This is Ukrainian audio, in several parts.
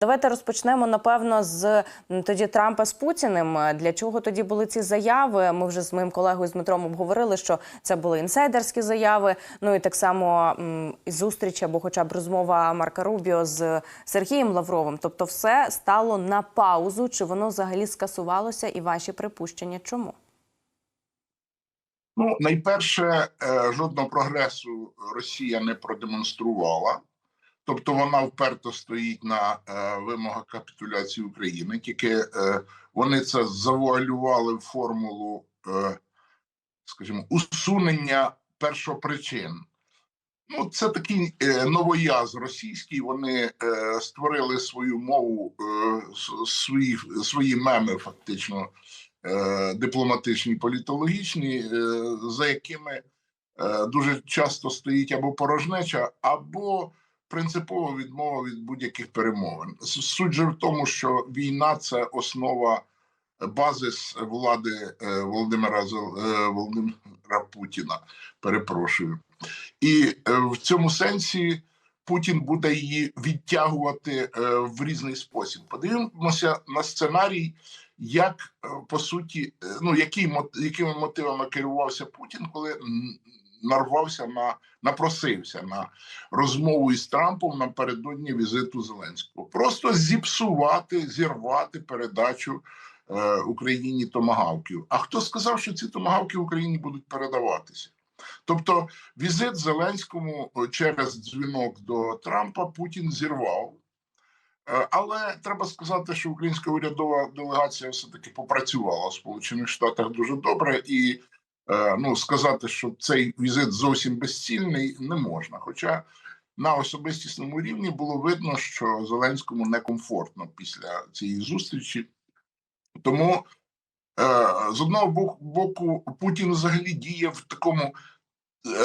Давайте розпочнемо напевно з тоді Трампа з Путіним. Для чого тоді були ці заяви? Ми вже з моїм колегою з Дмитром обговорили, що це були інсайдерські заяви. Ну і так само зустріч або, хоча б розмова Марка Рубіо з Сергієм Лавровим. Тобто, все стало на паузу. Чи воно взагалі скасувалося? І ваші припущення? Чому? Ну, найперше, е, жодного прогресу Росія не продемонструвала. Тобто вона вперто стоїть на е, вимогах капітуляції України. Тільки е, вони це завуалювали в формулу, е, скажімо, усунення першопричин. Ну, це такий е, новояз російський. Вони е, створили свою мову, е, свої, свої меми, фактично, е, дипломатичні, політологічні, е, за якими е, дуже часто стоїть або порожнеча, або принципова відмова від будь-яких перемовин. Суть же в тому, що війна це основа е, базис влади е, Володимира е, Володимира Путіна. Перепрошую. І в цьому сенсі Путін буде її відтягувати в різний спосіб. Подивимося на сценарій, як по суті, ну мо- якими мотивами керувався Путін, коли нарвався на напросився на розмову із Трампом напередодні візиту Зеленського. Просто зіпсувати, зірвати передачу е, Україні томагавків. А хто сказав, що ці томагавки в Україні будуть передаватися? Тобто візит Зеленському е, через дзвінок до Трампа Путін зірвав. Е, Але треба сказати, що українська урядова делегація все-таки попрацювала в Сполучених Штатах дуже добре, і ну сказати, що цей візит зовсім безцільний, не можна. Хоча на особистісному рівні було видно, що Зеленському некомфортно після цієї зустрічі. Тому е, з одного боку, Путін взагалі діє в такому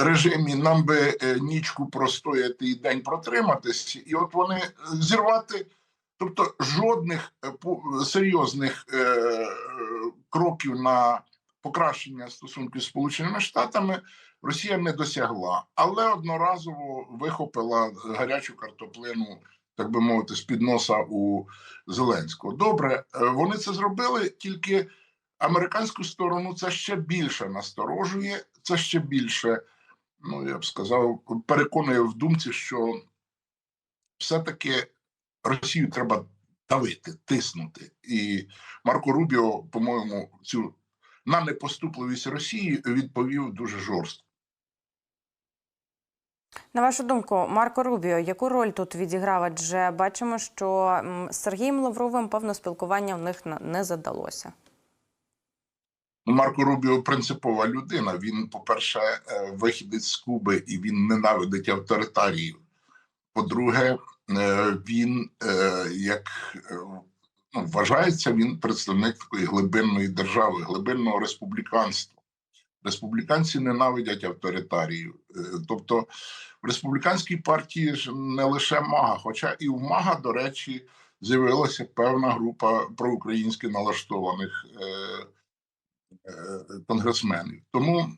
режимі нам би е, нічку простояти і день протриматись, і от вони е, зірвати, тобто жодних е, серйозних е, е, кроків на покращення стосунків з Сполученими Штатами Росія не досягла, але одноразово вихопила гарячу картоплину, так би мовити, з під носа у Зеленського. Добре, е, вони це зробили тільки американську сторону це ще більше насторожує, це ще більше, ну я б сказав, переконує в думці, що все-таки Росію треба давити, тиснути. І Марко Рубіо, по-моєму, цю на непоступливість Росії відповів дуже жорстко. На вашу думку, Марко Рубіо, яку роль тут відіграв? Адже бачимо, що з Сергієм Лавровим певно спілкування в них не задалося. Ну, Марко Рубіо принципова людина. Він, по-перше, е, вихідець з Куби і він ненавидить авторитаріїв. По-друге, е, він е, як ну, вважається, він представник такої глибинної держави, глибинного республіканства. Республіканці ненавидять авторитаріїв. Е, Тобто в республіканській партії ж не лише мага, хоча і в мага, до речі, з'явилася певна група проукраїнськи налаштованих е, е, конгресменів. Тому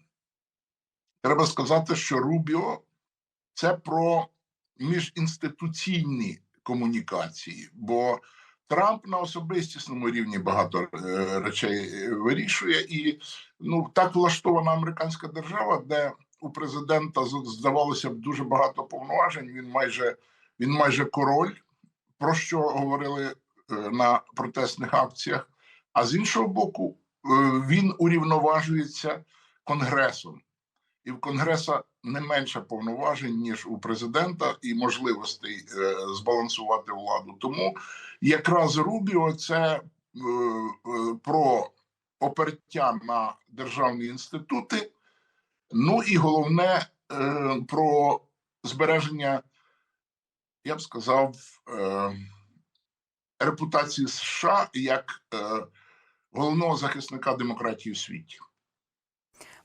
треба сказати, що Рубіо це про міжінституційні комунікації, бо Трамп на особистісному рівні багато е, речей е, вирішує, і ну так влаштована американська держава, де у президента здавалося б дуже багато повноважень. Він майже він майже король, про що говорили е, на протестних акціях. А з іншого боку, він урівноважується конгресом, і в конгреса не менше повноважень ніж у президента, і можливостей е, збалансувати владу. Тому якраз Рубіо це е, про опертя на державні інститути. Ну і головне е, про збереження, я б сказав, репутації США як головного захисника демократії в світі.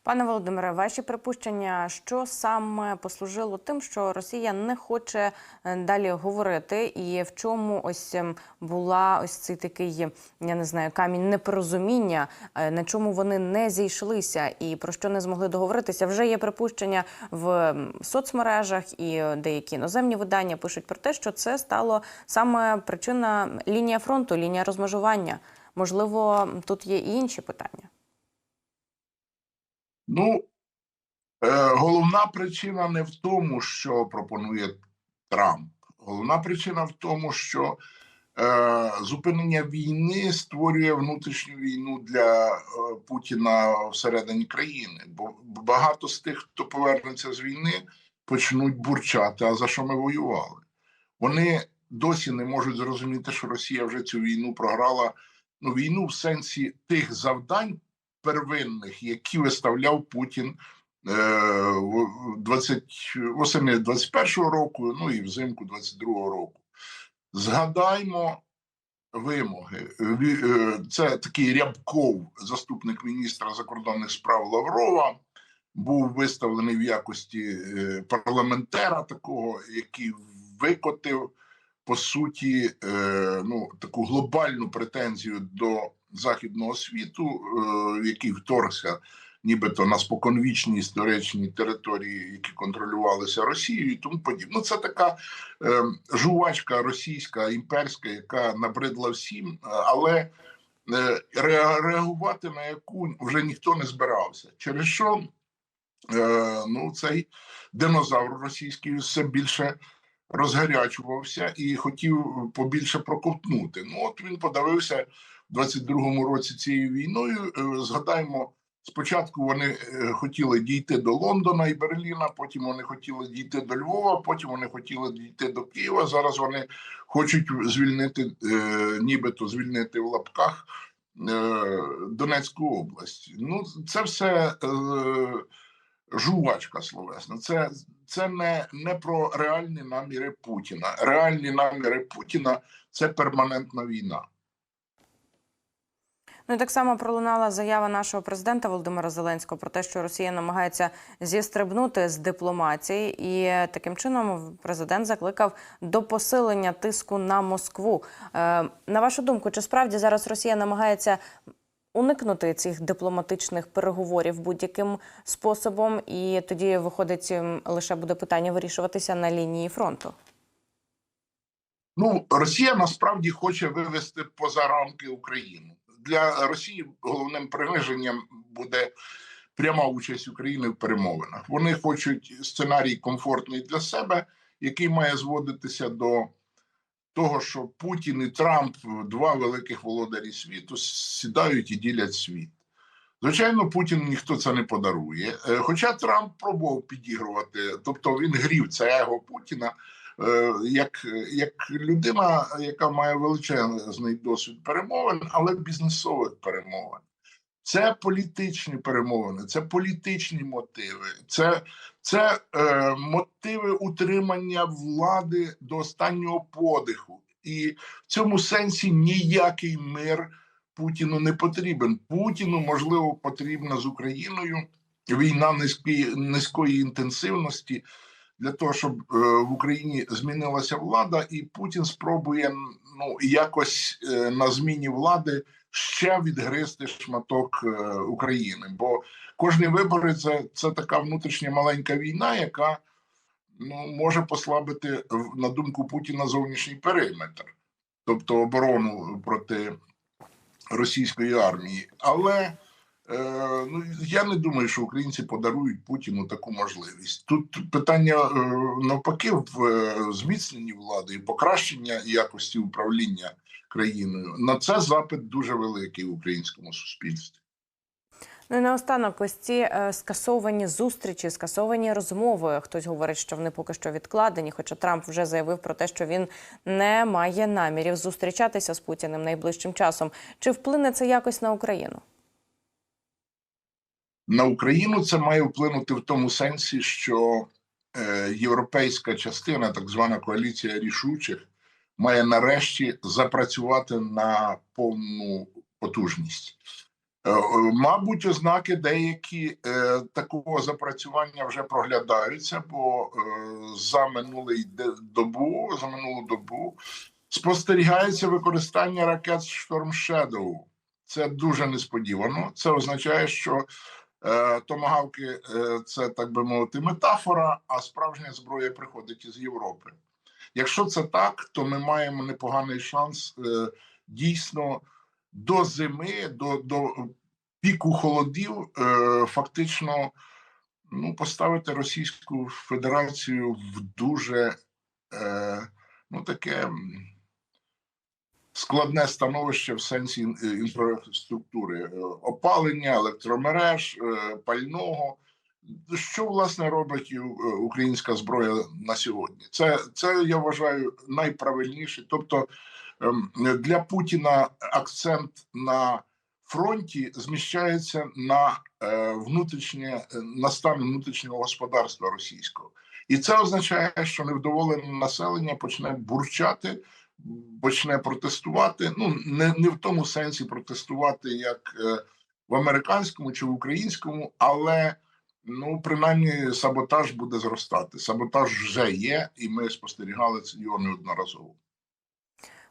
Пане Володимире, ваші припущення, що саме послужило тим, що Росія не хоче е, далі говорити, і в чому ось ем, була ось цей такий, я не знаю, камінь непорозуміння, е, на чому вони не зійшлися і про що не змогли договоритися? Вже є припущення в соцмережах, і деякі іноземні видання пишуть про те, що це стало саме причина лінія фронту, лінія розмежування. Можливо, тут є і інші питання. Ну, е, головна причина не в тому, що пропонує Трамп. Головна причина в тому, що е, зупинення війни створює внутрішню війну для е, Путіна всередині країни. Бо багато з тих, хто повернеться з війни, почнуть бурчати. А за що ми воювали? Вони досі не можуть зрозуміти, що Росія вже цю війну програла. Ну, війну в сенсі тих завдань первинних, які виставляв Путін е, в 20, восени 21-го року, ну і взимку 22-го року. Згадаймо вимоги. Е, Це такий Рябков, заступник міністра закордонних справ Лаврова, був виставлений в якості е, парламентера такого, який викотив по суті е, ну, таку глобальну претензію до західного світу, е, який вторгся нібито на споконвічні історичні території, які контролювалися Росією, і тому подібне. Ну, це така е, жувачка російська імперська, яка набридла всім, але е, реагувати на яку вже ніхто не збирався. Через що ну, цей динозавр російський все більше розгарячувався і хотів побільше проковтнути. Ну от він подавився в 22-му році цією війною. Е, Згадаємо, спочатку вони е, хотіли дійти до Лондона і Берліна, потім вони хотіли дійти до Львова, потім вони хотіли дійти до Києва. Зараз вони хочуть звільнити, е, нібито звільнити в лапках Донецьку область. Ну, це все. Жувачка словесна. Це, це не, не про реальні наміри Путіна. Реальні наміри Путіна це перманентна війна. Ну і так само пролунала заява нашого президента Володимира Зеленського про те, що Росія намагається зістрибнути з дипломатії, і таким чином президент закликав до посилення тиску на Москву. Е, на вашу думку, чи справді зараз Росія намагається уникнути цих дипломатичних переговорів будь-яким способом, і тоді виходить лише буде питання вирішуватися на лінії фронту? Ну, Росія насправді хоче вивести поза рамки Україну. Для Росії головним приниженням буде пряма участь України в перемовинах. Вони хочуть сценарій комфортний для себе, який має зводитися до того, що Путін і Трамп, два великих володарі світу, сідають і ділять світ. Звичайно, Путін ніхто це не подарує. Е, Хоча Трамп пробував підігрувати, тобто він грів це его Путіна як, як людина, яка має величезний досвід перемовин, але бізнесових перемовин. Це політичні перемовини, це політичні мотиви, це, це е, мотиви утримання влади до останнього подиху. І в цьому сенсі ніякий мир Путіну не потрібен. Путіну, можливо, потрібна з Україною війна низької, низької інтенсивності для того, щоб е, в Україні змінилася влада, і Путін спробує ну якось е, на зміні влади ще відгризти шматок е, України. Бо кожні вибори це, це така внутрішня маленька війна, яка ну може послабити на думку Путіна зовнішній периметр, тобто оборону проти російської армії. Але ну я не думаю, що українці подарують Путіну таку можливість. Тут питання е, навпаки в е, зміцненні влади і покращення якості управління країною. На це запит дуже великий в українському суспільстві. Ну і наостанок, ось ці е, скасовані зустрічі, скасовані розмови. Хтось говорить, що вони поки що відкладені. Хоча Трамп вже заявив про те, що він не має намірів зустрічатися з Путіним найближчим часом. Чи вплине це якось на Україну? На Україну це має вплинути в тому сенсі, що е, європейська частина, так звана коаліція рішучих, має нарешті запрацювати на повну потужність. Е, Мабуть, ознаки деякі е, такого запрацювання вже проглядаються, бо за минулий добу, за минулу добу спостерігається використання ракет Storm Shadow. Це дуже несподівано. Це означає, що томагавки е, це так би мовити метафора, а справжня зброя приходить із Європи. Якщо це так, то ми маємо непоганий шанс е, дійсно до зими, до, до піку холодів, е, фактично ну, поставити Російську Федерацію в дуже е, ну, таке складне становище в сенсі е, інфраструктури е, опалення, електромереж, е, пального. Що власне робить українська зброя на сьогодні? Це, це я вважаю найправильніше. Тобто ем, для Путіна акцент на фронті зміщається на внутрішнє на стан внутрішнього господарства російського, і це означає, що невдоволене населення почне бурчати, почне протестувати. Ну не, не в тому сенсі протестувати, як е, в американському чи в українському, але ну принаймні саботаж буде зростати. Саботаж вже є, і ми спостерігали це його неодноразово.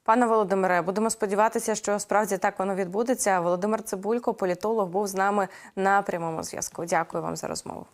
Пане Володимире, будемо сподіватися, що справді так воно відбудеться. Володимир Цибулько, політолог, був з нами на прямому зв'язку. Дякую вам за розмову.